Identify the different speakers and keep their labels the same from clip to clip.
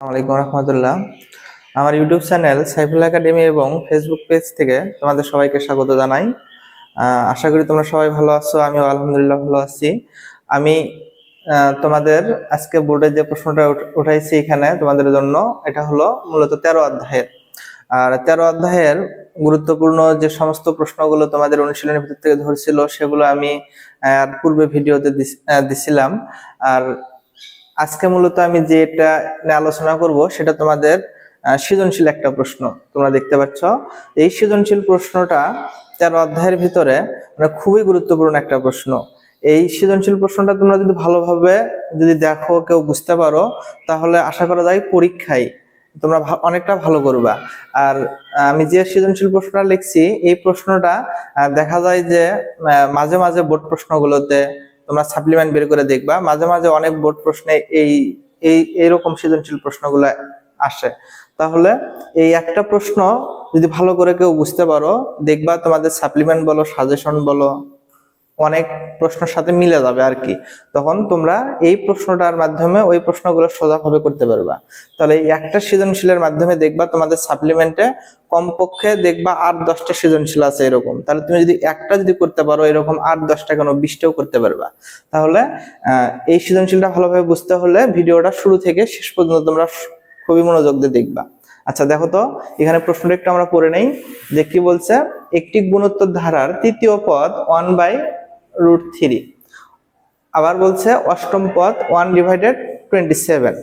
Speaker 1: আসসালামাইকুম রহমতুল্লাহ। আমার ইউটিউব চ্যানেল সাইফুল একাডেমি এবং ফেসবুক পেজ থেকে তোমাদের সবাইকে স্বাগত জানাই। আশা করি তোমরা সবাই ভালো আছো, আমিও আলহামদুলিল্লাহ ভালো আছি। আমি তোমাদের আজকে বোর্ডে যে প্রশ্নটা উঠাইছি এখানে তোমাদের জন্য, এটা হলো মূলত তেরো অধ্যায়ের। আর তেরো অধ্যায়ের গুরুত্বপূর্ণ যে সমস্ত প্রশ্নগুলো তোমাদের অনুশীলনের ভিতর থেকে ধরছিল, সেগুলো আমি পূর্বে ভিডিওতে দিছিলাম। আর আজকে মূলত আমি যেটা আলোচনা করব, সেটা তোমাদের সৃজনশীল একটা প্রশ্ন তোমরা দেখতে পাচ্ছ। এই সৃজনশীল প্রশ্নটা তেরো অধ্যায়ের ভিতরে মানে খুবই গুরুত্বপূর্ণ একটা প্রশ্ন। এই সৃজনশীল প্রশ্নটা তোমরা যদি ভালোভাবে যদি দেখো, কেউ বুঝতে পারো, তাহলে আশা করা যায় পরীক্ষায় তোমরা অনেকটা ভালো করবা। আর আমি যে সৃজনশীল প্রশ্নটা লিখছি, এই প্রশ্নটা দেখা যায় যে মাঝে মাঝে বোর্ড প্রশ্নগুলোতে তোমরা সাপ্লিমেন্ট বের করে দেখবা। মাঝে মাঝে অনেক বোর্ড প্রশ্নে এই এই, এরকম সৃজনশীল প্রশ্নগুলো আসে। তাহলে এই একটা প্রশ্ন যদি ভালো করে কেউ বুঝতে পারো, দেখবা তোমাদের সাপ্লিমেন্ট বলো সাজেশন বলো অনেক প্রশ্নের সাথে মিলে যাবে আর কি। তখন তোমরা এই প্রশ্নটার মাধ্যমে ওই প্রশ্নগুলো সোজাভাবে করতে পারবা। তাহলে একটা সৃজনশীলের মাধ্যমে দেখবা তোমাদের সাপ্লিমেন্টে কমপক্ষে দেখবা আট, দশটা সৃজনশীল আছে এরকম। তাহলে তুমি যদি একটা যদি করতে পারো, এরকম আট, দশটা কেন বিশটাও করতে পারবা। তাহলে এই সৃজনশীলটা ভালোভাবে বুঝতে হলে ভিডিওটা শুরু থেকে শেষ পর্যন্ত তোমরা খুবই মনোযোগ দিয়ে দেখবা। আচ্ছা দেখো তো, এখানে প্রশ্নটা একটু আমরা পড়ে নেই যে কি বলছে? একটি গুণোত্তর ধারার তৃতীয় পদ ওয়ান বাই রুট থ্রি। আবার বলছে অষ্টম পদ ওয়ান ডিভাইডেড টোয়েন্টি সেভেন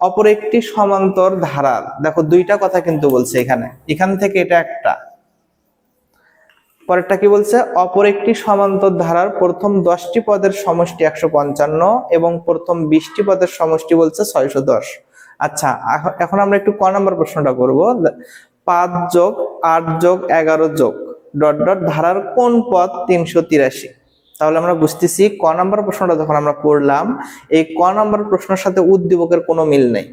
Speaker 1: অপর একটি সমান্তর ধারার দেখো দুইটা কথা কিন্তু বলছে এখানে। এখান থেকে এটা একটা। পরেরটা কি বলছে? অপর একটি সমান্তর ধারার প্রথম দশটি পদের সমষ্টি একশো পঞ্চান্ন এবং প্রথম বিশটি পদের সমষ্টি বলছে ছয়শো দশ। আচ্ছা এখ- এখন আমরা একটু ক নম্বর প্রশ্নটা করব। পাঁচ যোগ আট যোগ এগারো যোগ। ডট ডট ধারার কোন পদ তিনশো তিরাশি? তাহলে আমরা বুঝতেছি ক নম্বর প্রশ্নটা যখন আমরা পড়লাম, এই ক নম্বর প্রশ্নের সাথে উদ্দীপকের কোনো মিল নেই।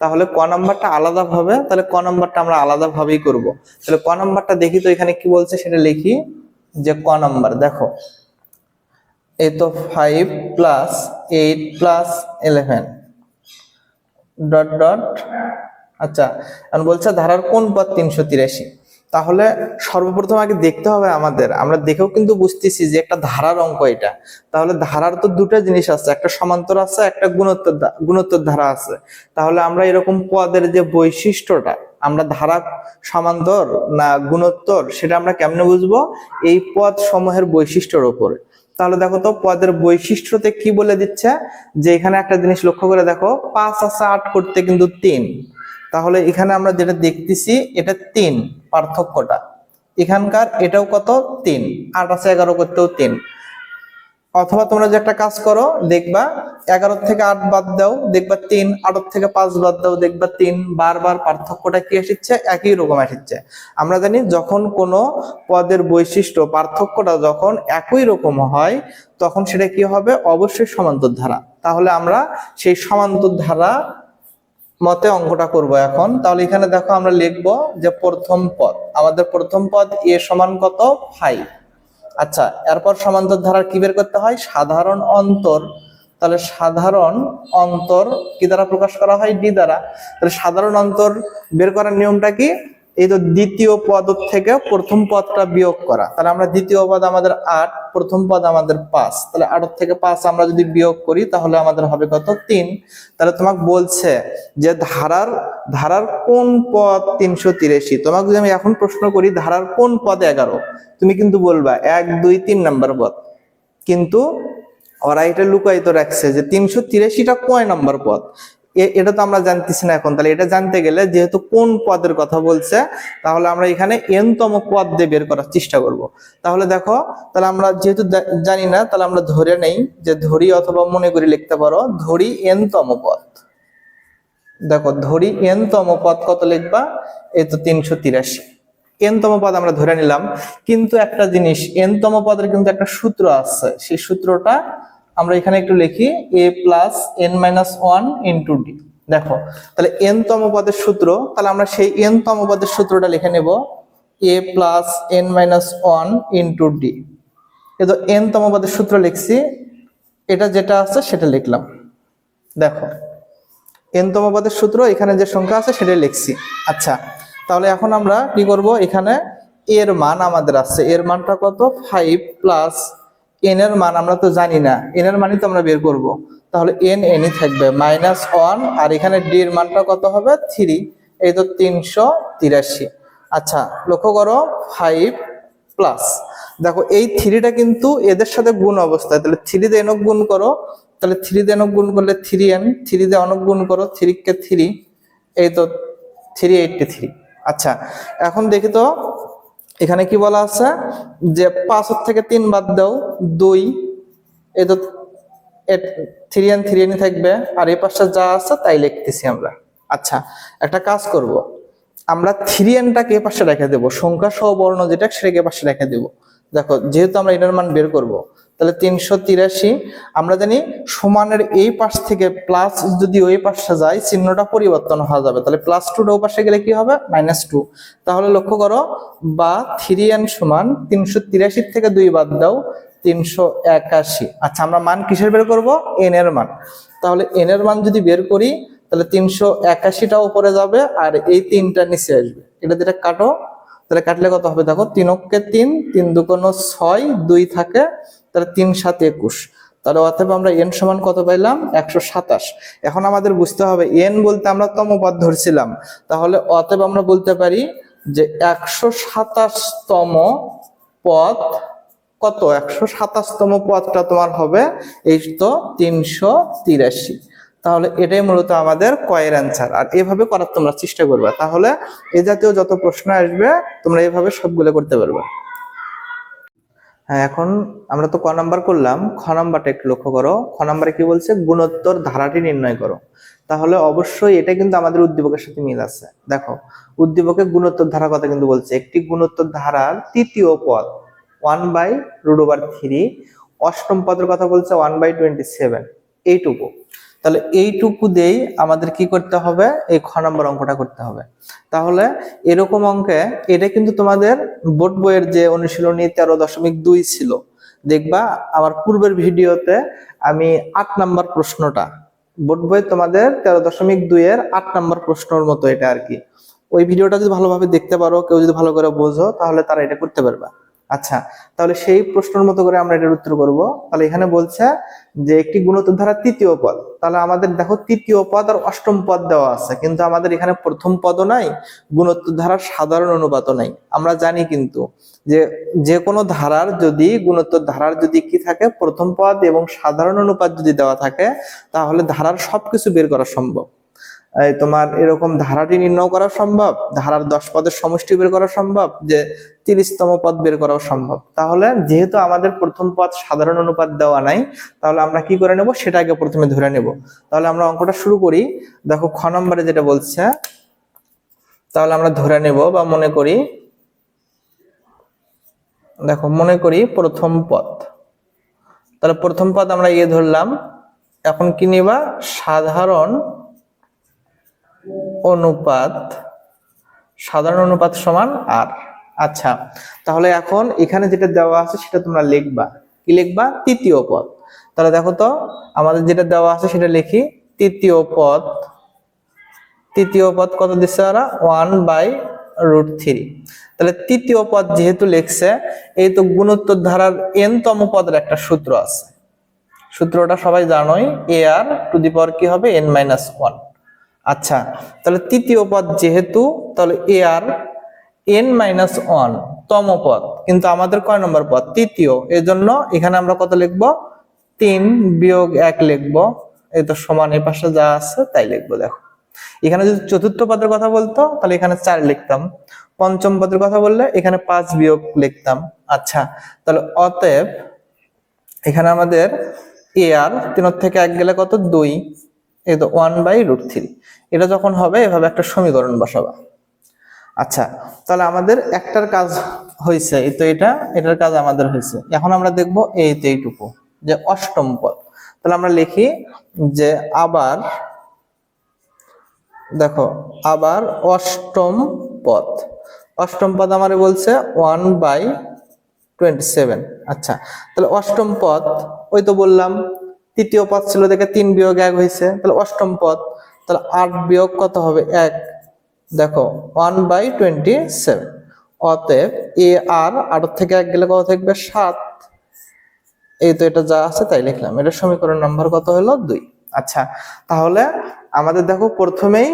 Speaker 1: তাহলে ক নাম্বারটা আলাদা ভাবে তাহলে ক নাম্বারটা আমরা আলাদা ভাবেই করব। তাহলে ক নাম্বারটা দেখি তো এখানে কি বলছে সেটা লিখি, যে ক নাম্বার, দেখো। এ তো five plus eight plus eleven dot dot. আচ্ছা বলছে ধারার কোন পদ তিনশো তিরাশি? তাহলে সর্বপ্রথম আগে দেখতে হবে আমাদের। আমরা দেখেও কিন্তু বুঝতেছি যে একটা ধারার অঙ্ক এটা। তাহলে ধারার তো দুটো জিনিস আছে, একটা সমান্তর আছে, একটা গুণোত্তর গুণোত্তর ধারা আছে। তাহলে আমরা এরকম পদের যে বৈশিষ্ট্যটা, আমরা ধারা সমান্তর না গুণোত্তর, সেটা আমরা কেমনে বুঝব? এই পদ সমূহের বৈশিষ্ট্যর উপরে। তাহলে দেখো তো, পদের বৈশিষ্ট্যতে কি বলে দিচ্ছে? যে এখানে একটা জিনিস লক্ষ্য করে দেখো, পাঁচ আছে আট করতে কিন্তু তিন। তাহলে এখানে আমরা যেটা দেখতেছি, এটা তিন পার্থক্যটা। এখানকার এটাও কত? তিন। আট আছে, এগারো করতেও তিন। অথবা তোমরা যে একটা কাজ করো, দেখবা এগারো থেকে আট বাদ দাও, দেখবা তিন। আট থেকে পাঁচ বাদ দাও, দেখবা তিন। বারবার পার্থক্যটা কি এসেছে? একই রকম এসেছে। আমরা জানি যখন কোনো পদের বৈশিষ্ট্য, পার্থক্যটা যখন একই রকম হয়, তখন সেটা কি হবে? অবশ্যই সমান্তর ধারা তাহলে আমরা সেই সমান্তর ধারা মতে অঙ্কটা করব এখন। তাহলে এখানে দেখো আমরা লিখব যে প্রথম পদ। আমাদের প্রথম পদ এ সমান কত? ফাইভ আচ্ছা এরপর সমান্তর ধারার কি বের করতে হয়? সাধারণ অন্তর। তাহলে সাধারণ অন্তর কি দ্বারা প্রকাশ করা হয়? ডি দ্বারা। তাহলে সাধারণ অন্তর বের করার নিয়মটা কি? এই তো দ্বিতীয় পদ থেকে প্রথম পদটা বিয়োগ করা। তাহলে আমরা দ্বিতীয় পদ আমাদের আট, প্রথম পদ আমাদের পাঁচ। তাহলে আট থেকে পাঁচ আমরা যদি বিয়োগ করি, তাহলে আমাদের হবে কত? তিন। তাহলে তোমাকে বলছে যে ধারার ধারার কোন পদ তিনশো তিরাশি? তোমাকে যদি আমি এখন প্রশ্ন করি, ধারার কোন পদ এগারো? তুমি কিন্তু বলবা, এক, দুই, তিন নাম্বার পদ। কিন্তু ওরা এটা লুকায়িত রাখছে যে তিনশো তিরাশিটা কয় নাম্বার পদ? এটা তো আমরা জানতেছি না এখন। তাহলে এটা জানতে গেলে যেহেতু কোন পদের কথা বলছে, তাহলে আমরা এখানে এনতম পদ দিয়ে বের করার চেষ্টা করব। তাহলে দেখো, তাহলে আমরা যেহেতু জানি না, তাহলে আমরা ধরে নেই যে ধরি অথবা মনে করি লিখতে পারো, ধরি এনতম পদ। দেখো, ধরি এনতম পদ কত লিখবা? এই তো তিনশো তিরাশি। এনতম পদ আমরা ধরে নিলাম, কিন্তু একটা জিনিস, এনতম পদের কিন্তু একটা সূত্র আছে, সেই সূত্রটা আমরা এখানে একটু লিখি a plus n minus one into d দেখো, তাহলে এন তম পদের সূত্র, তাহলে আমরা সেই এন তম পদের সূত্রটা লিখে নেব a plus n minus one into d কিন্তু এন তম পদের সূত্র লিখছি, এটা যেটা আছে সেটা লিখলাম। দেখো এনতম পদের সূত্র, এখানে যে সংখ্যা আছে সেটা লিখছি। আচ্ছা তাহলে এখন আমরা কি করব? এখানে এর মান আমাদের আছে। এর মানটা কত? ফাইভ প্লাস এন এর মান আমরা তো জানি না এন এর মানই তো আমরা বের করব। তাহলে এন এনই থাকবে মাইনাস ওয়ান আর এখানে ডি এর মানটা কত হবে? থ্রি এই তো তিনশো তিরাশি। আচ্ছা লক্ষ্য করো ফাইভ প্লাস দেখো, এই থ্রিটা কিন্তু এদের সাথে গুণ অবস্থায়। তাহলে থ্রি দিয়ে এনক গুণ করো, তাহলে থ্রি দিয়ে এনক গুণ করলে থ্রি এন থ্রি দিয়ে অনক গুণ করো থ্রি কে থ্রি এই তো থ্রি এইটটি থ্রি আচ্ছা এখন দেখি তো এখানে কি বলা আছে? যে পাঁচ থেকে তিন বাদ দাও, দুই এ তো থ্রি এন থ্রি এন থাকবে। আর এই পাশটা যা আছে তাই লিখতেছি আমরা। আচ্ছা একটা কাজ করব। আমরা থ্রি এনটাকে পাশে রেখে দেবো। সংখ্যা সহ বর্ণ যেটা সেটাকে পাশে রেখে দেবো। দেখো, যেহেতু আমরা এটার মান বের করব তাহলে তিনশো তিরাশি। আমরা জানি সমানের এই পাশ থেকে প্লাস যদি ওই পাশে যায়, চিহ্নটা পরিবর্তন হওয়া যাবে। তাহলে প্লাস টু ও পাশে গেলে কি হবে? মাইনাস টু তাহলে লক্ষ্য করো, বা থ্রি এন সমান তিনশো তিরাশির থেকে দুই বাদ দাও, তিনশো একাশি। আচ্ছা আমরা মান কিসের বের করব? এন এর মান। তাহলে এন এর মান যদি বের করি, তাহলে তিনশো একাশিটা উপরে যাবে আর এই তিনটা নিচে আসবে। এটা যেটা কাটো, তাহলে কাটলে কত হবে? দেখো তিনকে তিন তিন দুকোনো ছয়, দুই থাকে তাহলে তিন সাত একুশ। তাহলে অতএব আমরা এন সমান কত পাইলাম? একশো সাতাশ। এখন আমাদের বুঝতে হবে, এন বলতে আমরা তমপদ ধরছিলাম। তাহলে অতএব আমরা বলতে পারি যে একশো সাতাশতম পদ কত? একশো সাতাশতম পদটা তোমার হবে এই তো তিনশো তিরাশি। তাহলে এটাই মূলত আমাদের কয়ের অ্যান্সার আর এভাবে করার তোমরা চেষ্টা করবে। তাহলে এ জাতীয় যত প্রশ্ন আসবে, তোমরা এভাবে সবগুলো করতে পারবে। হ্যাঁ এখন আমরা তো ক নাম্বার করলাম, খ নাম্বারটা একটু লক্ষ্য করো। খ নাম্বারে কি বলছে? গুণোত্তর ধারাটি নির্ণয় করো। তাহলে অবশ্যই এটা কিন্তু আমাদের উদ্দীপকের সাথে মিল আছে। দেখো উদ্দীপকে গুণোত্তর ধারা কথা কিন্তু বলছে। একটি গুণোত্তর ধারার তৃতীয় পদ one by root over three অষ্টম পদের কথা বলছে ওয়ান বাই টোয়েন্টি সেভেন এইটুকু। তাহলে এইটুকু দিয়েই আমাদের কি করতে হবে? এই খ নম্বর অঙ্কটা করতে হবে। তাহলে এরকম অঙ্কে এটা কিন্তু তোমাদের বোর্ড বইয়ের যে অনুশীলনী তেরো দশমিক দুই ছিল, দেখবা আমার পূর্বের ভিডিওতে আমি আট নাম্বার প্রশ্নটা, বোর্ড বইয়ে তোমাদের তেরো দশমিক দুই এর আট নাম্বার প্রশ্নর মতো এটা আর কি। ওই ভিডিওটা যদি ভালোভাবে দেখতে পারো, কেউ যদি ভালো করে বোঝো, তাহলে তারা এটা করতে পারবা। আচ্ছা তাহলে সেই প্রশ্নের মতো করে আমরা এটার উত্তর করব। তাহলে এখানে বলছে যে একটি গুণোত্তর ধারা তৃতীয় পদ। তাহলে আমাদের দেখো তৃতীয় পদ আর অষ্টম পদ দেওয়া আছে, কিন্তু আমাদের এখানে প্রথম পদও নাই, গুণোত্তর ধারার সাধারণ অনুপাতও নাই। আমরা জানি কিন্তু যে যে কোনো ধারার যদি, গুণোত্তর ধারার যদি কি থাকে, প্রথম পদ এবং সাধারণ অনুপাত যদি দেওয়া থাকে, তাহলে ধারার সবকিছু বের করা সম্ভব। তোমার এরকম ধারাটি নির্ণয় করা সম্ভব? ধারার দশ পদের সমষ্টি বের করা সম্ভব? যে তিরিশতম পদ বের করাও সম্ভব। তাহলে যেহেতু আমাদের প্রথম পদ সাধারণ অনুপাত দেওয়া নাই, তাহলে আমরা কি করে নেব? সেটা আগে প্রথমে ধরে নেব। তাহলে আমরা অঙ্কটা শুরু করি। দেখো, খ নম্বরে যেটা বলছে, তাহলে আমরা ধরে নেব বা মনে করি, দেখো, মনে করি প্রথম পদ। তাহলে প্রথম পদ আমরা ইয়ে ধরলাম। এখন কি নিবা? সাধারণ অনুপাত, সাধারণ অনুপাত সমান আর আচ্ছা তাহলে এখন এখানে যেটা দেওয়া আছে সেটা তোমরা লিখবা। কি লিখবা? তৃতীয় পদ। তাহলে দেখো তো, আমাদের যেটা দেওয়া আছে সেটা লিখি। তৃতীয় পদ তৃতীয় পদ কত দিচ্ছে ওরা? One by root three. তাহলে তৃতীয় পদ যেহেতু লিখছে, এই তো গুণোত্তর ধারার এন তম পদের একটা সূত্র আছে। সূত্রটা সবাই জানোই এ আর টু দি পাওয়ার কি হবে? এন মাইনাস ওয়ান আচ্ছা তাহলে তৃতীয় পদ যেহেতু, তাহলে a r n minus one তম পদ। কিন্তু আমাদের কয় নম্বর পদ? তৃতীয়। এজন্য এখানে আমরা কত লিখব? তিন বিয়োগ এক লিখব। এই তো সমান, এই পাশে যা আছে তাই লিখব, দেখো। এখানে যদি চতুর্থ পদের কথা বলতো, তাহলে এখানে চার লিখতাম। পঞ্চম পদের কথা বললে এখানে পাঁচ বিয়োগ লিখতাম। আচ্ছা তাহলে অতএব এখানে আমাদের এ আর তিনের থেকে এক গেলে কত? দুই। এই তো ওয়ান বাই রুট থ্রি এটা যখন হবে, এভাবে একটা সমীকরণ বসাবা। আচ্ছা তাহলে আমাদের একটার কাজ হয়েছে, এই তো এটা, এটার কাজ আমাদের হয়েছে। এখন আমরা দেখব এই তো এইটুকু, যে অষ্টম পদ। তাহলে আমরা লিখি যে আবার, দেখো, আবার অষ্টম পদ। অষ্টম পদ আমারে বলছে ওয়ান বাই টোয়েন্টি সেভেন আচ্ছা তাহলে অষ্টম পদ, ওই তো বললাম তৃতীয় পদ ছিল দেখে তিন বিয়োগ এক হয়েছে। তাহলে অষ্টম পদ, তাহলে আট বিয়োগ কত হবে? এক। দেখো ওয়ান বাই টোয়েন্টি সেভেন অতএব এ আর আট থেকে এক গেলে কত থাকবে? সাত। এই তো এটা যা আছে তাই লিখলাম। এটা সমীকরণ নাম্বার কত হলো? দুই। আচ্ছা তাহলে আমাদের দেখো প্রথমেই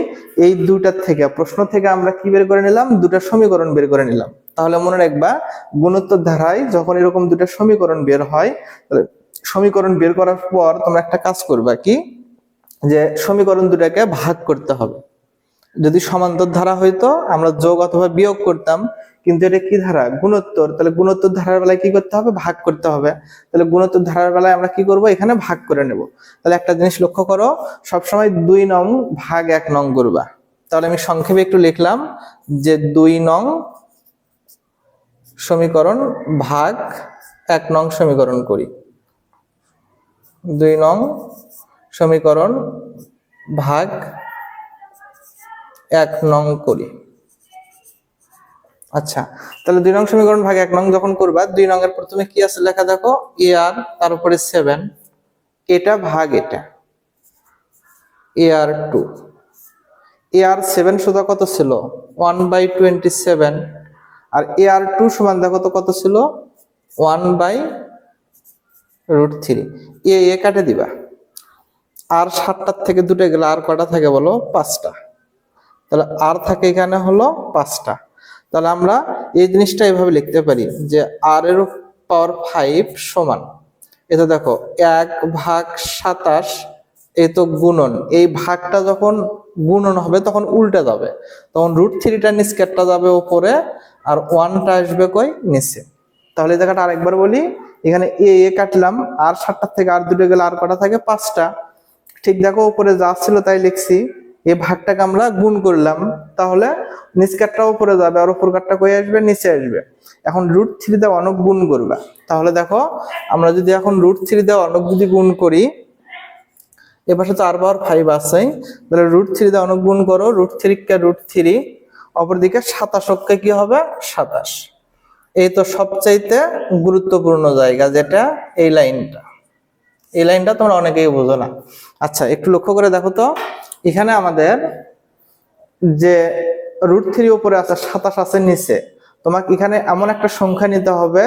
Speaker 1: এই দুটার থেকে, প্রশ্ন থেকে আমরা কি বের করে নিলাম? দুটা সমীকরণ বের করে নিলাম। তাহলে মনে রাখবা, গুণোত্তর ধারায় যখন এরকম দুটা সমীকরণ বের হয়, তাহলে সমীকরণ বের করার পর তোমরা একটা কাজ করবা কি? যে সমীকরণ দুটাকে ভাগ করতে হবে। যদি সমান্তর ধারা হইতো, আমরা যোগ অথবা বিয়োগ করতাম, কিন্তু এটা কি ধারা? গুণোত্তর। তাহলে গুণোত্তর ধারার বেলায় কি করতে হবে? ভাগ করতে হবে। তাহলে গুণোত্তর ধারার বেলায় আমরা কি করব? এখানে ভাগ করে নেব। তাহলে একটা জিনিস লক্ষ্য করো, সবসময় দুই নং ভাগ এক নং করবা। তাহলে আমি সংক্ষেপে একটু লিখলাম যে দুই নং সমীকরণ ভাগ এক নং সমীকরণ করি। দুই নং সমীকরণ ভাগ এক নং করি। আচ্ছা তাহলে দুই নং সমীকরণ ভাগ এক নং যখন করবা, দুই নং এর প্রথমে কি আছে লেখা দেখো? এ আর তার উপরে সেভেন এটা ভাগ এটা। এ আর টু এ আর সেভেন সোজা কত ছিল? ওয়ান বাই টোয়েন্টি সেভেন আর এ আর টু সমান দেখো তো কত ছিল? One by root three. A a কাটে দিবা। আর সাতটার থেকে দুটো গেলে আর কটা থাকে বলো? পাঁচটা। তাহলে আর থাকে এখানে হলো পাঁচটা। তাহলে আমরা এই জিনিসটা এভাবে লিখতে পারি যে আর এর পাওয়ার ফাইভ সমান। এটা দেখো, এক ভাগ সাতাশ, এ তো গুণন। এই ভাগটা যখন গুণন হবে, তখন উল্টে যাবে। তখন রুট থ্রিটা নিচকেরটা যাবে ওপরে, আর ওয়ানটা আসবে কই? নিচে। তাহলে এই জায়গাটা আরেকবার বলি এখানে এ এ কাটলাম, আর সাতটার থেকে আর দুটো গেলে আর কটা থাকে? পাঁচটা। ঠিক দেখো, উপরে যা ছিল তাই লিখছি। এ ভাগটাকে আমরা গুণ করলাম। তাহলে নিচ নিচকারটা উপরে যাবে, আর উপর কাটটা কই আসবে? নিচে আসবে। এখন রুট থ্রি দেওয়া অনেক গুণ করবে। তাহলে দেখো, আমরা যদি এখন রুট থ্রি দেওয়া অনেক যদি গুণ করি, এ পাশে তো আর পাওয়ার ফাইভ আছে। তাহলে রুট থ্রি দিয়ে অনেক গুণ করো। রুট থ্রি কে রুট থ্রি অপরদিকে সাতাশককে কি হবে? সাতাশ। এই তো সবচাইতে গুরুত্বপূর্ণ জায়গা যেটা এই লাইনটা। এই লাইনটা তোমরা অনেকেই বোঝো না। আচ্ছা একটু লক্ষ্য করে দেখো তো। এখানে আমাদের যে রুট থ্রি উপরে আছে, সাতাশ আছে নিচে, তোমাকে এখানে এমন একটা সংখ্যা নিতে হবে,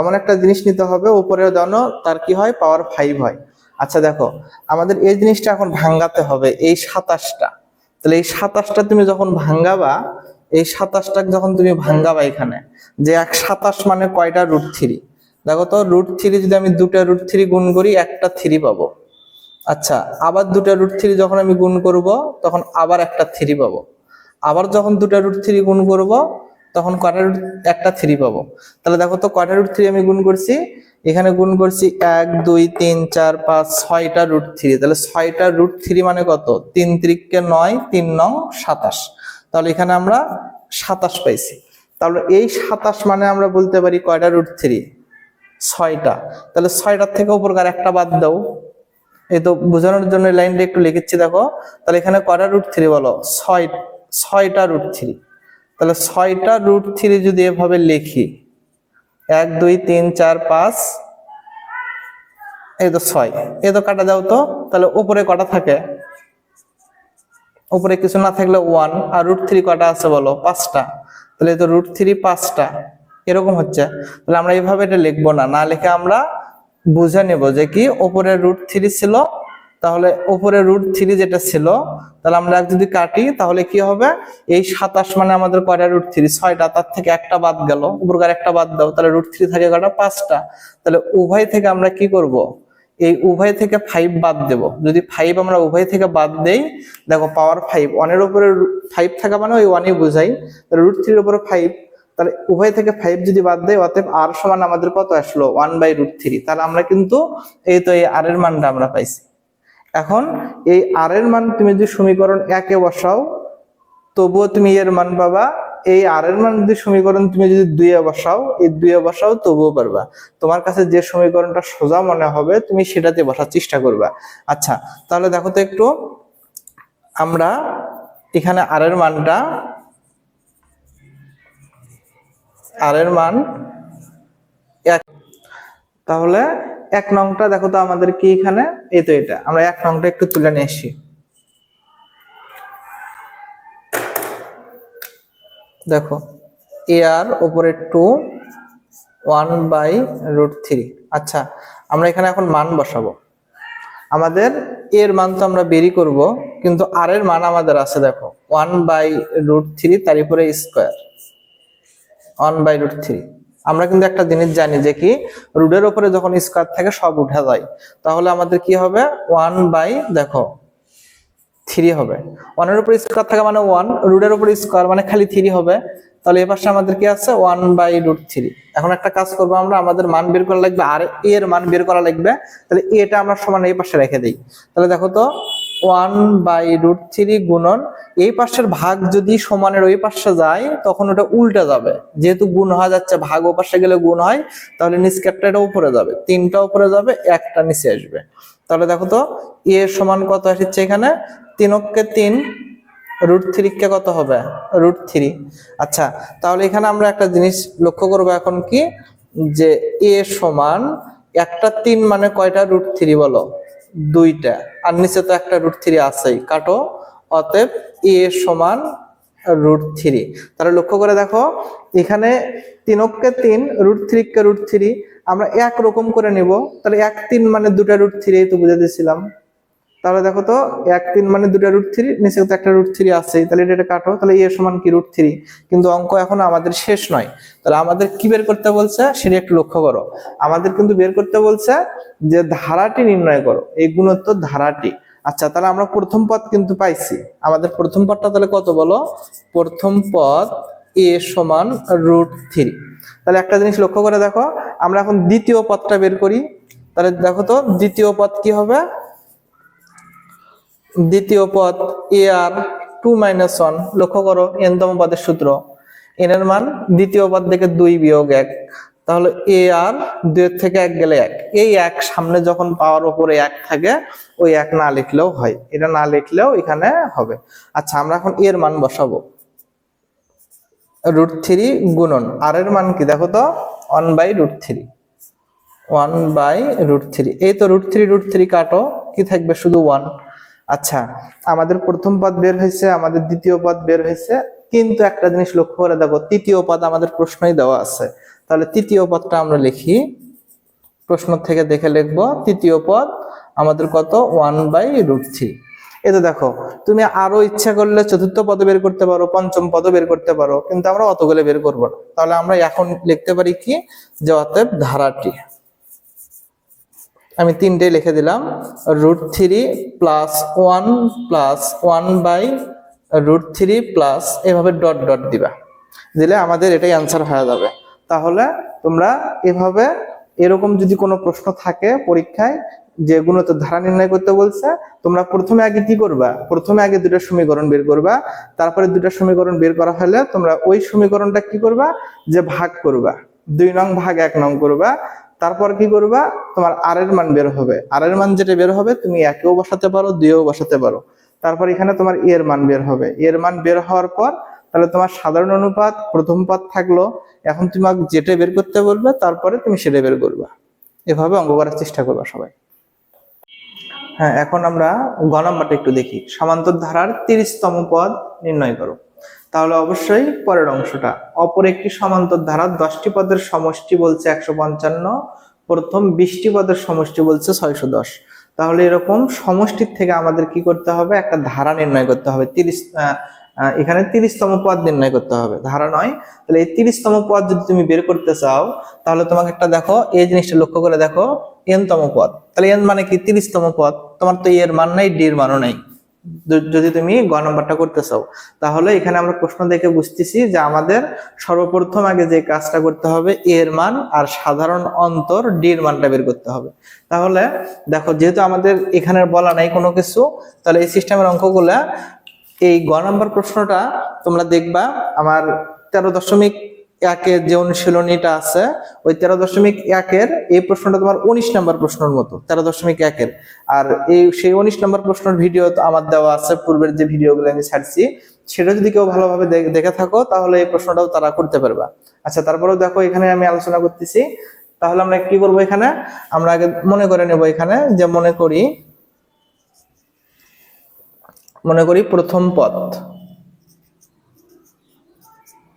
Speaker 1: এমন একটা জিনিস নিতে হবে উপরে যেন তার কি হয়? পাওয়ার ফাইভ হয়। আচ্ছা দেখো, আমাদের এই জিনিসটা এখন ভাঙ্গাতে হবে, এই সাতাশটা। তাহলে এই সাতাশটা তুমি যখন ভাঙ্গাবা এই সাতাশটা যখন তুমি ভাঙ্গাবা এখানে, যে এক সাতাশ মানে কয়টা রুট থ্রি দেখো তো রুট থ্রি যদি আমি দুটা রুট থ্রি গুণ করি, একটা থ্রি পাবো। আচ্ছা আবার দুটা রুট থ্রি যখন আমি গুণ করব, তখন আবার একটা থ্রি পাবো। আবার যখন দুটা রুট থ্রি গুণ করব, তখন কয়টা রুট একটা থ্রি পাবো। তাহলে দেখো তো, কয়টা রুট থ্রি আমি গুণ করছি? এখানে গুণ করছি এক, দুই, তিন, চার, পাঁচ, ছয়টা রুট থ্রি তাহলে ছয়টা রুট থ্রি মানে কত? তিন ত্রিককে নয়, তিন নং সাতাশ। তাহলে এখানে আমরা সাতাশ পাইছি। তাহলে এই সাতাশ মানে আমরা বলতে পারি কয়টা রুট থ্রি ছয়টা। তাহলে ছয়টার থেকে উপরকার একটা বাদ দাও। এই তো বোঝানোর জন্য লাইনটা একটু লিখেছি, দেখো। তাহলে এখানে কয়টা রুট থ্রি বলো? ছয়, ছয়টা রুট থ্রি তাহলে ছয়টা রুট থ্রি যদি এভাবে লিখি, এক, দুই, তিন, চার, পাঁচ, এই তো ছয়। এই তো কাটা দাও তো। তাহলে উপরে কটা থাকে? উপরে কিছু না থাকলে ওয়ান আর রুট থ্রি কটা আছে বলো? পাঁচটা। তাহলে তো রুট থ্রি পাঁচটা, এরকম হচ্ছে। তাহলে আমরা এইভাবে এটা লিখব না। না লিখে আমরা বুঝে নেব যে কি ওপরে রুট থ্রি ছিল, তাহলে ওপরে রুট থ্রি যেটা ছিল, তাহলে আমরা যদি কাটি, তাহলে কি হবে? এই সাতাশ মানে আমাদের কয়টা রুট থ্রি ছয়টা, তার থেকে একটা বাদ গেল। উপরকার একটা বাদ দাও, তাহলে রুট থ্রি থাকে কটা পাঁচটা। তাহলে উভয় থেকে আমরা কি করব? এই উভয় থেকে ফাইভ বাদ দেব। যদি ফাইভ আমরা উভয় থেকে বাদ দেই, দেখো পাওয়ার ফাইভ ওয়ানের উপরে ফাইভ থাকা মানে ওই ওয়ানই বোঝাই। তাহলে রুট থ্রির উপরে ফাইভ তাহলে উভয় থেকে ফাইভ যদি বাদ দেয় অতএব আর সমান আমাদের কত আসলো? ওয়ান বাই রুট থ্রি তাহলে আমরা কিন্তু এই তো এই আর এর মানটা আমরা পাইছি। এখন এই আর এর মান তুমি যদি সমীকরণ একে বসাও, তবুও তুমি এর মান পাবা এই আর এর মান যদি সমীকরণ তুমি যদি দুইয়ে বসাও, এই দুইয়ে বসাও তবুও পারবা। তোমার কাছে যে সমীকরণটা সোজা মনে হবে, তুমি সেটাতে বসার চেষ্টা করবা। আচ্ছা তাহলে দেখো তো একটু, আমরা এখানে আর এর মানটা আর এর মান এক, তাহলে এক নংটা দেখো তো আমাদের কি এখানে? এই তো এটা, আমরা এক নংটা একটু তুলে নিয়ে আসি। দেখো এ আর ওপরে two one by root three আচ্ছা আমরা এখানে এখন মান বসাবো। আমাদের এর মান তো আমরা বেরি করব, কিন্তু আর এর মান আমাদের আছে দেখো ওয়ান বাই রুট থ্রি তার উপরে square one by root three আমরা কিন্তু একটা জিনিস জানি যে কি রুটের উপরে যখন স্কোয়ার থাকে সব উঠা যায়। তাহলে আমাদের কি হবে? ওয়ান বাই দেখো থ্রি হবে। ওয়ানের উপর স্কোয়ার থাকা মানে ওয়ান রুটের উপর স্কোয়ার মানে খালি থ্রি হবে। তাহলে এ পাশে আমাদের কি আছে? ওয়ান বাই রুট থ্রি এখন একটা কাজ করব আমরা, আমাদের মান বের করা লাগবে আর এর মান বের করা লাগবে। তাহলে এটা আমরা সমান এই পাশে রেখে দিই। তাহলে দেখো তো ওয়ান বাই রুট থ্রি গুণন, এই পাশের ভাগ যদি সমানের ওই পাশে যায়, তখন ওটা উল্টে যাবে। যেহেতু গুণ হওয়া যাচ্ছে, ভাগ ও পাশে গেলে গুণ হয়, তাহলে নিচকেপটা এটা উপরে যাবে। তিনটা উপরে যাবে, একটা নিচে আসবে। তাহলে দেখো তো, এ সমান কত আসছে এখানে? তিনককে তিন রুট থ্রি কে কত হবে? রুট থ্রি আচ্ছা তাহলে এখানে আমরা একটা জিনিস লক্ষ্য করব এখন কি? যে এ সমান একটা তিন মানে কয়টা? রুট থ্রি বলো। দুইটা। আর নিচে তো একটা রুট থ্রি আছেই। কাটো। অতএব এ সমান রুট থ্রি তাহলে লক্ষ্য করে দেখো, এখানে তিনককে তিন রুট থ্রি কে রুট থ্রি আমরা এক রকম করে নিব। তাহলে এক তিন মানে দুটা রুট থ্রি তো বুঝে দিয়েছিলাম। তাহলে দেখো তো, এক তিন মানে দুটা রুট থ্রি নিচে তো একটা রুট থ্রি আছেই। তাহলে এটা কাটো, তাহলে এ সমান কি রুট থ্রি কিন্তু অঙ্ক এখন আমাদের শেষ নয়। তাহলে আমাদের কি বের করতে বলছে, সেটা একটু লক্ষ্য করো। আমাদের কিন্তু বের করতে বলছে যে ধারাটি নির্ণয় করো। এই গুণোত্তর ধারাটি। আচ্ছা তাহলে আমরা প্রথম পদ কিন্তু পাইছি। আমাদের প্রথম পদটা তাহলে কত বলো? প্রথম পদ এ সমান রুট থ্রি তাহলে একটা জিনিস লক্ষ্য করে দেখো, আমরা এখন দ্বিতীয় পদটা বের করি। তাহলে দেখো তো, দ্বিতীয় পদ কি হবে? দ্বিতীয় পদ a r two minus one লক্ষ্য করো এনতম পদের সূত্র। এন এর মান দ্বিতীয় পদ থেকে দুই বিয়োগ এক। তাহলে এ আর দুইয়ের থেকে এক গেলে এক। এই এক সামনে যখন পাওয়ার উপরে এক থাকে, ওই এক না লিখলেও হয়। এটা না লিখলেও এখানে হবে। আচ্ছা আমরা এখন এর মান বসাবো। রুট থ্রি গুণন। আর এর মান কি? দেখো তো one by root three one by root three এই তো রুট থ্রি রুট থ্রি কাটো। কি থাকবে? শুধু ওয়ান আচ্ছা আমাদের প্রথম পদ বের হয়েছে, আমাদের দ্বিতীয় পদ বের হয়েছে। কিন্তু একটা জিনিস লক্ষ্য করে দেখো, তৃতীয় পদ আমাদের প্রশ্নই দেওয়া আছে। তাহলে তৃতীয় পদটা আমরা লিখি। প্রশ্ন থেকে দেখে লিখব, তৃতীয় পদ আমাদের কত? ওয়ান বাই রুট থ্রি এই তো দেখো, তুমি আরও ইচ্ছা করলে চতুর্থ পদ বের করতে পারো, পঞ্চম পদ বের করতে পারো, কিন্তু আমরা অতগুলো বের করব না। তাহলে আমরা এখন লিখতে পারি কি? যে অতএব ধারাটি। আমি তিনটে লিখে দিলাম। Root three plus one plus one by root three plus, এভাবে ডট ডট দিবা। দিলে আমাদের এটাই অ্যান্সার হয়ে যাবে। তাহলে তোমরা এভাবে এরকম যদি কোনো প্রশ্ন থাকে পরীক্ষায় যে গুণোত্তর ধারা নির্ণয় করতে বলছে, তোমরা প্রথমে আগে কি করবা? প্রথমে আগে দুটা সমীকরণ বের করবা, তারপরে দুটা সমীকরণ বের করা হলে তোমরা ওই সমীকরণটা কি করবা? যে ভাগ করবা। দুই নং ভাগ এক নং করবা। তারপর কি করবা? তোমার আর এর মান বের হবে। আর এর মান যেটা বের হবে, তুমি একেও বসাতে পারো, দুইও বসাতে পারো। তারপর এখানে তোমার এর মান বের হবে। এর মান বের হওয়ার পর, তাহলে তোমার সাধারণ অনুপাত, প্রথম পদ থাকল। এখন তোমাকে যেটা বের করতে বলবে, তারপরে তুমি সেটা বের করবা। এভাবে অঙ্ক করার চেষ্টা করবা সবাই। হ্যাঁ এখন আমরা গ নাম্বারটা একটু দেখি। সমান্তর ধারার তিরিশতম পদ নির্ণয় করো। তাহলে অবশ্যই পরের অংশটা। অপর একটি সমান্তর ধারার দশটি পদের সমষ্টি বলছে একশো পঞ্চান্ন, প্রথম বিশটি পদের সমষ্টি বলছে ছয়শো দশ। তাহলে এরকম সমষ্টির থেকে আমাদের কি করতে হবে? একটা ধারা নির্ণয় করতে হবে। তিরিশ এখানে তিরিশতম পদ নির্ণয় করতে হবে। ধারা নয়। তাহলে এই তিরিশতম পদ যদি তুমি বের করতে চাও, তাহলে তোমাকে একটা দেখো, এই জিনিসটা লক্ষ্য করে দেখো এন তম পদ। তাহলে এন মানে কি? তিরিশতম পদ। তোমার তো এর মান নাই ডি এর মানও নাই। যদি তুমি গ নম্বরটা করতে চাও, তাহলে এখানে আমরা প্রশ্ন দেখে বুঝতেছি যে আমাদের সর্বপ্রথম আগে যে কাজটা করতে হবে, এর মান আর সাধারণ অন্তর ডি এর মানটা বের করতে হবে। তাহলে দেখো, যেহেতু আমাদের এখানে বলা নাই কোনো কিছু, তাহলে এই সিস্টেমের অঙ্কগুলা এই গ নম্বর প্রশ্নটা তোমরা দেখবা, আমার তেরো দশমিক একের যে অনুশীলনীটা আছে, ওই তেরো দশমিক একের, এই প্রশ্নটা তোমার উনিশ নম্বর প্রশ্নের মতো, তেরো দশমিক একের। আর এই সেই উনিশ নম্বর প্রশ্নের ভিডিও আমার দেওয়া আছে, পূর্বের যে ভিডিওগুলো আমি ছাড়ছি, সেটা যদি কেউ ভালোভাবে দেখ- থাকো, তাহলে এই প্রশ্নটাও তারা করতে পারবা। আচ্ছা তারপরেও দেখো, এখানে আমি আলোচনা করতেছি। তাহলে আমরা কি করব এখানে? আমরা আগে মনে করে নেব এখানে যে মনে করি মনে করি প্রথম পদ।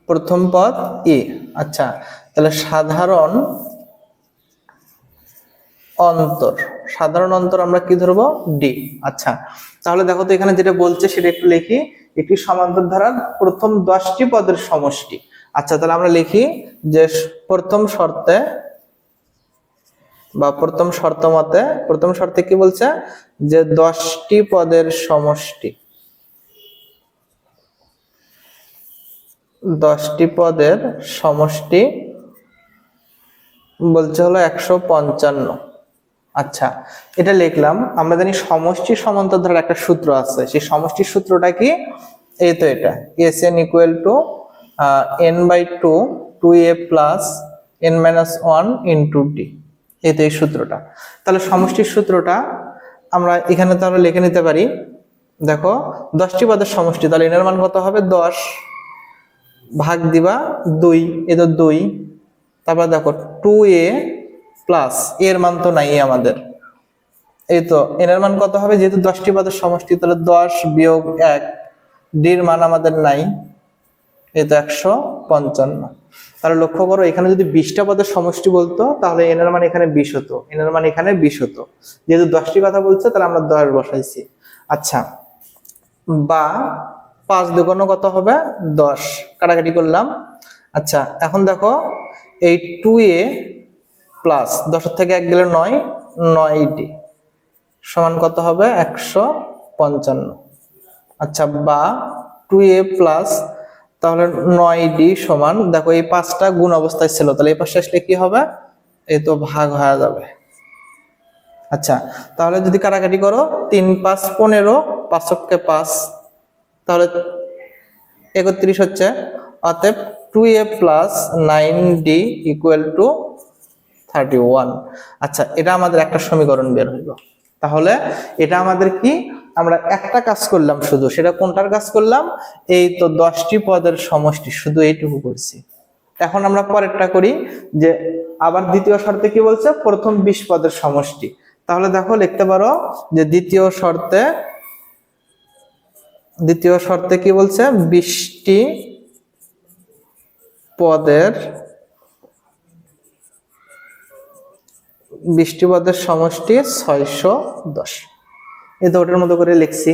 Speaker 1: প্রথম পদ এ। আচ্ছা তাহলে সাধারণ অন্তর। সাধারণ অন্তর আমরা কি ধরবো? ডি আচ্ছা তাহলে দেখো তো এখানে যেটা বলছে সেটা একটু লিখি। একটি সমান্তর ধারার প্রথম দশটি পদের সমষ্টি। আচ্ছা তাহলে আমরা লিখি যে প্রথম শর্তে বা প্রথম শর্ত মতে, প্রথম শর্তে কি বলছে? যে দশটি পদের সমষ্টি। দশটি পদের সমষ্টি বলছে হলো একশো পঞ্চান্ন। আচ্ছা এটা লিখলাম, আমরা জানি সমষ্টি সমান্তর ধরার একটা সূত্র আছে, সেই সমষ্টির সূত্রটা কি? এই তো এটা S n equal to n by two two a plus n minus one into d এই তো এই সূত্রটা। তাহলে সমষ্টির সূত্রটা আমরা এখানে তাহলে লিখে নিতে পারি, দেখো, দশটি পদের সমষ্টি, তাহলে এনের মান কত হবে? দশ। ভাগ দিবা দুই এ তো দুই। তারপর দেখো টু এ প্লাস এর মান তো নাই আমাদের। এই তো এর মান কত হবে? যেহেতু দশটি পদের সমষ্টি, তাহলে দশ বিয়োগ এক ডির মান আমাদের নাই। এই তো একশো পঞ্চান্ন। তাহলে লক্ষ্য করো, এখানে যদি বিশটা পদের সমষ্টি বলতো, তাহলে এনের মান এখানে বিশ হতো। এনের মান এখানে বিশ হতো। যেহেতু দশটি কথা বলছে, তাহলে আমরা দশ বসাইছি। আচ্ছা বা পাঁচ দুগুণ কত হবে? দশ। কাটাকাটি করলাম। আচ্ছা এখন দেখো, এই টু এ প্লাস দশের থেকে এক গেলে নয় নয় ডি সমান কত হবে? একশো পঞ্চান্ন। আচ্ছা বা টু এ প্লাস তাহলে নয় ডি সমান, দেখো এই পাঁচটা গুণ অবস্থায় ছিল, তাহলে এই পাশে আসলে কি হবে? এই তো ভাগ হয়ে যাবে। আচ্ছা তাহলে যদি কাটাকাটি করো, তিন পাঁচ পনেরো, পাঁচকে পাঁচ তাহলে একত্রিশ হচ্ছে অতএব two a plus nine d equal to thirty one আচ্ছা এটা আমাদের একটা সমীকরণ বের হইল। তাহলে এটা আমাদের কি? আমরা একটা কাজ করলাম শুধু। সেটা কোনটার কাজ করলাম? এই তো দশটি পদের সমষ্টি, শুধু এইটুকু করছি। এখন আমরা পরেরটা করি, যে আবার দ্বিতীয় শর্তে কি বলছে? প্রথম বিশ পদের সমষ্টি। তাহলে দেখো, লিখতে পারো যে দ্বিতীয় শর্তে দ্বিতীয় শর্তে কি বলছে? বিশটি পদের বিশটি পদের সমষ্টি ছয়শো দশ। এই ওটার মতো করে লিখছি।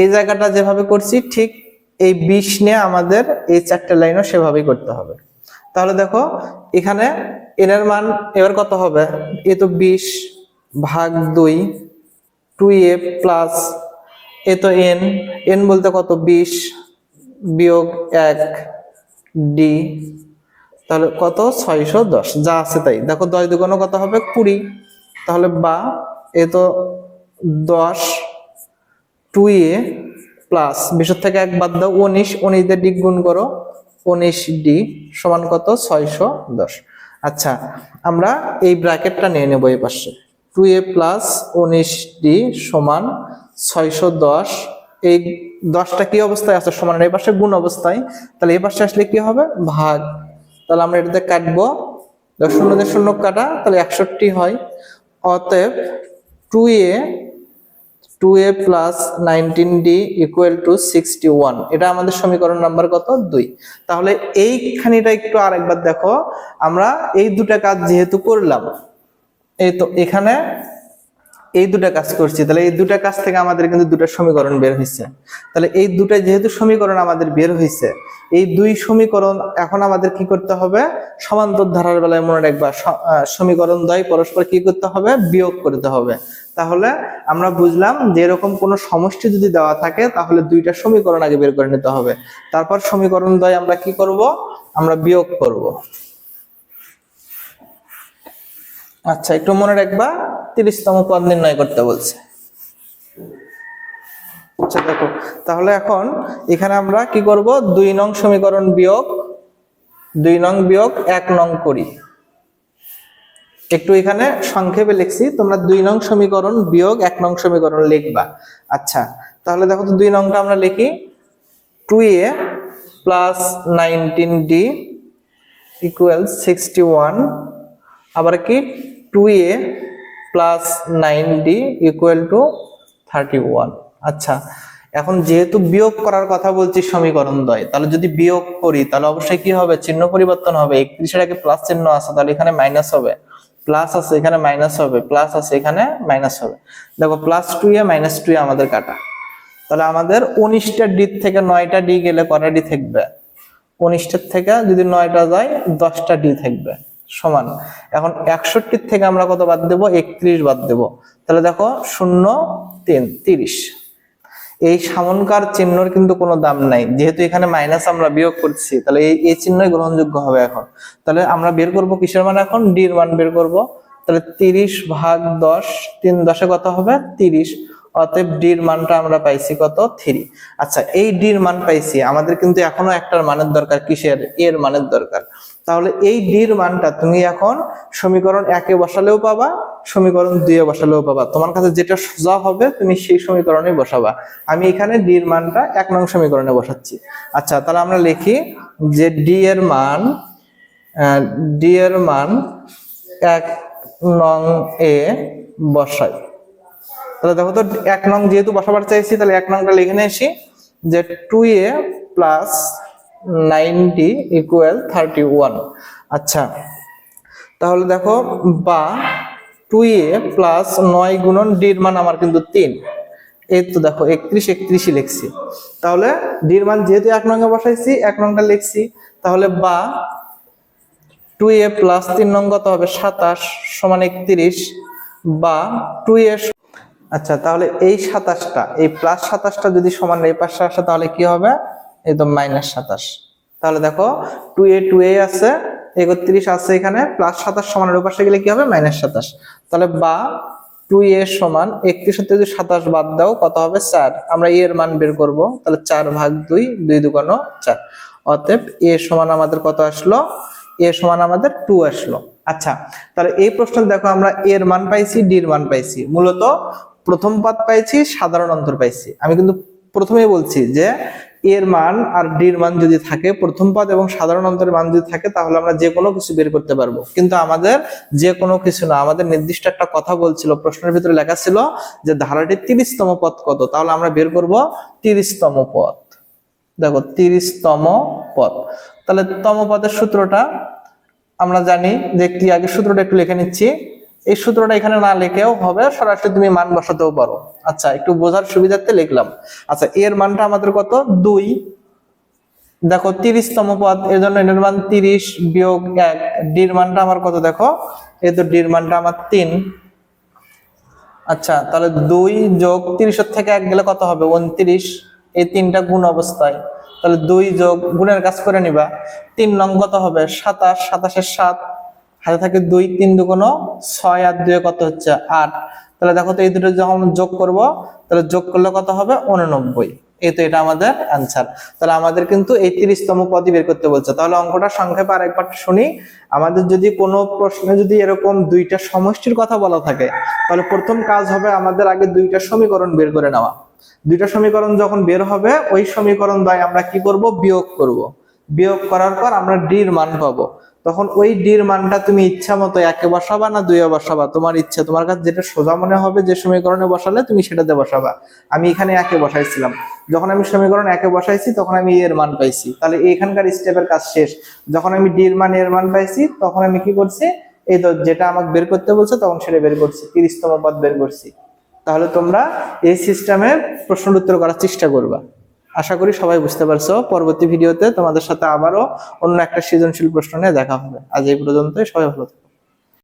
Speaker 1: এই জায়গাটা যেভাবে করছি, ঠিক এই বিশ নিয়ে আমাদের এই চারটে লাইনও সেভাবেই করতে হবে। তাহলে দেখো, এখানে এনের মান এবার কত হবে? এ তো বিশ ভাগ দুই, টু এ প্লাস এ তো এন এন বলতে কত? বিশ বিয়োগ এক ডি তাহলে কত? ছয়শো দশ। যা আছে তাই। দেখো দশ দুগুণ কত হবে? কুড়ি। তাহলে বা, এ তো দশ টু এ প্লাস বিশের থেকে এক বাদ দাও, উনিশ। উনিশ দিয়ে ডি গুণ করো, উনিশ ডি সমান কত? ছয়শো দশ। আচ্ছা আমরা এই ব্র্যাকেটটা নিয়ে নেব এই পাশে। টু এ প্লাস উনিশ ডি সমান ছয়শো দশ। এই দশটা কি অবস্থায় আছে সমান? এই পাশে গুণ অবস্থায়, তাহলে এই পাশে আসলে কি হবে? ভাগ। তাহলে আমরা এটাতে কাটবো। দশ শূন্য দিয়ে শূন্য কাটা, তাহলে একষট্টি হয়। অতএব two a two a plus nineteen d equal to sixty one এটা আমাদের সমীকরণ নাম্বার কত? দুই। তাহলে এইখানিটা একটু আরেকবার দেখো। আমরা এই দুটা কাজ যেহেতু করলাম, এই তো এখানে এই দুটা কাজ করছি, তাহলে এই দুটা কাজ থেকে আমাদের কিন্তু দুটা সমীকরণ বের হয়েছে। তাহলে এই দুটা যেহেতু সমীকরণ আমাদের বের হয়েছে, এই দুই সমীকরণ এখন আমাদের কি করতে হবে? সমান্তর ধারার বেলায় মনে রাখবা সমীকরণ দ্বয় পরস্পর কি করতে হবে? বিয়োগ করতে হবে। তাহলে আমরা বুঝলাম যে এরকম কোন সমষ্টি যদি দেওয়া থাকে, তাহলে দুইটা সমীকরণ আগে বের করে নিতে হবে। তারপর সমীকরণ দ্বয় আমরা কি করব? আমরা বিয়োগ করব। আচ্ছা একটু মনে রাখবা, তিরিশতম পদ নির্ণয় করতে বলছে। আচ্ছা দেখো, তাহলে এখন এখানে আমরা কি করব? দুই নং সমীকরণ বিয়োগ, দুই নং বিয়োগ, এক নং করি। একটু এখানে সংক্ষেপে লিখছি, তোমরা দুই নং সমীকরণ বিয়োগ, এক নং সমীকরণ লিখবা। আচ্ছা তাহলে দেখো তো দুই নংটা আমরা লিখি। Two a plus nineteen d equal sixty one আবার কি? Two a plus nine d equal to thirty one আচ্ছা এখন যেহেতু বিয়োগ করার কথা বলছি সমীকরণ দয় তাহলে যদি বিয়োগ করি, তাহলে অবশ্যই কি হবে? চিহ্ন পরিবর্তন হবে। একত্রিশের আগে প্লাস চিহ্ন আছে, তাহলে এখানে মাইনাস হবে। প্লাস আছে, এখানে মাইনাস হবে। প্লাস আছে, এখানে মাইনাস হবে। দেখো plus two a minus two a আমাদের কাটা। তাহলে আমাদের উনিশটা ডি থেকে নয়টা ডি গেলে কটা ডি থাকবে? উনিশটার থেকে যদি নয়টা যায়, দশটা ডি থাকবে। সমান। এখন একষট্টির থেকে আমরা কত বাদ দেবো? একত্রিশ বাদ দেবো। তাহলে দেখো, শূন্য, তিন, তিরিশ। এই সামনকার চিহ্নর কিন্তু কোনো দাম নাই। যেহেতু এখানে মাইনাস আমরা বিয়োগ করছি, তাহলে এই এই চিহ্নই গ্রহণযোগ্য হবে এখন। তাহলে আমরা বের করব কিসের মান এখন? ডির মান বের করব। তাহলে তিরিশ ভাগ দশ, তিন দশে কত হবে? তিরিশ। অতএব ডির মানটা আমরা পাইছি কত? থ্রি। আচ্ছা এই ডির মান পাইছি। আমাদের কিন্তু এখনও একটার মানের দরকার, কিসের? এর মানের দরকার। তাহলে এই ডির মানটা তুমি এখন সমীকরণ একে বসালেও পাবা, সমীকরণ দুইয়ে বসালেও পাবা। তোমার কাছে যেটা সোজা হবে তুমি সেই সমীকরণে বসাবা। আমি এখানে ডির মানটা এক নং সমীকরণে বসাচ্ছি। আচ্ছা তাহলে আমরা লিখি যে ডি এর মান ডি এর মান এক নং এ বসাই। তাহলে দেখো তো এক নং যেহেতু বসাবার চাইছি, তাহলে এক নংটা লিখে নিয়ে আসি যে two a plus ninety equal thirty one আচ্ছা তাহলে দেখো, বা টু এ প্লাস নয় গুণন ডির মান আমার কিন্তু তিন। এই তো দেখো, একত্রিশ একত্রিশই লিখছি। তাহলে ডির মান যেহেতু এক নঙ্গে বসাইছি, এক নংটা লিখছি, তাহলে বা টু এ প্লাস তিন নং কত হবে? সাতাশ সমান একত্রিশ। বা টু এ আচ্ছা তাহলে এই সাতাশটা, এই প্লাস সাতাশটা যদি সমান এই পাশে আসে, তাহলে কি হবে? এই তো মাইনাস সাতাশ। তাহলে দেখো টু এ টু এ আছে, একত্রিশ আছে এখানে প্লাস সাতাশ সমানের পাশে গেলে কি হবে? মাইনাস সাতাশ। তাহলে বা টু এ সমান একত্রিশ যদি সাতাশ বাদ দাও, কত হবে? চার। আমরা এ এর মান বের করব, তাহলে চার ভাগ দুই দুই দুগুণ চার। অতএব এ সমান আমাদের কত আসলো? এ সমান আমাদের টু আসলো। আচ্ছা তাহলে এই প্রশ্ন দেখো আমরা এর মান পাইছি ডির মান পাইছি। মূলত প্রথম পদ পাইছি, সাধারণ অন্তর পাইছি। আমি কিন্তু প্রথমেই বলছি যে এর মান আর ডির মান যদি থাকে, প্রথম পদ এবং সাধারণ অন্তরের মান যদি থাকে, তাহলে আমরা যে কোনো কিছু বের করতে পারব। কিন্তু আমাদের যে কোনো কিছু না, আমাদের নির্দিষ্ট একটা কথা বলছিল, প্রশ্নের ভিতরে লেখা ছিল যে ধারাটির তিরিশতম পদ কত? তাহলে আমরা বের করব তিরিশতম পদ। দেখো, তিরিশতম পদ। তাহলে তম পদের সূত্রটা আমরা জানি যে কি? আগে সূত্রটা একটু লিখে নিচ্ছি। এই সূত্রটা এখানে না লিখেও হবে, সরাসরি তুমি মান বসাতেও পারো। আচ্ছা একটু বোঝার সুবিধার্থে লিখলাম। আচ্ছা এর মানটা আমাদের কত? দুই। দেখো, তিরিশতম পদ এর জন্য এর মান তিরিশ বিয়োগ এক। ডির মানটা আমার কত দেখো? এই তো ডির মানটা আমার তিন। আচ্ছা তাহলে দুই যোগ তিরিশের থেকে এক গেলে কত হবে? উনত্রিশ। এই তিনটা গুণ অবস্থায়। তাহলে দুই যোগ গুণের কাজ করে নিবা। তিন নং কত হবে? সাতাশ। সাতাশের সাত। হাতে থাকে দুই, তিন দুগুণ ছয় আর দুয়ে কত হচ্ছে আট? তাহলে দেখো তো এই দুটো যখন যোগ করব, তাহলে যোগ করলে কত হবে? উননব্বই। এই তো এটা আমাদের অ্যান্সার তাহলে আমাদের কিন্তু এই তিরিশতম পদই বের করতে বলছে। তাহলে অঙ্কটা সংক্ষেপে আরেকবার শুনি। আমাদের যদি কোনো প্রশ্নে যদি এরকম দুইটা সমষ্টির কথা বলা থাকে, তাহলে প্রথম কাজ হবে আমাদের আগে দুইটা সমীকরণ বের করে নেওয়া। দুইটা সমীকরণ যখন বের হবে, ওই সমীকরণ দ্বয় আমরা কি করব? বিয়োগ করব। বিয়োগ করার পর আমরা ডির মান পাবো। তখন ওই ডির মানটা তুমি ইচ্ছা মতো একে বসাবা না দুইয়ে বসাবা? তোমার ইচ্ছা, তোমার কাছে যেটা সোজা মনে হবে যে সমীকরণে বসালে তুমি সেটাতে বসাবা। আমি এখানে একে বসাইছিলাম। যখন আমি সমীকরণ একে বসাইছি, তখন আমি এর মান পাইছি। তাহলে এখানকার স্টেপের কাজ শেষ। যখন আমি ডির মান এর মান পাইছি, তখন আমি কি করছি? এই তো যেটা আমাকে বের করতে বলছে, তখন সেটা বের করছি। তিরিশতম পদ বের করছি। তাহলে তোমরা এই সিস্টেমে প্রশ্ন উত্তর করার চেষ্টা করবা। আশা করি সবাই বুঝতে পারছ। পরবর্তী ভিডিওতে তোমাদের সাথে আবারও অন্য একটা সৃজনশীল প্রশ্ন নিয়ে দেখা হবে। আজ এই পর্যন্তই, সবাই ভালো থাকো।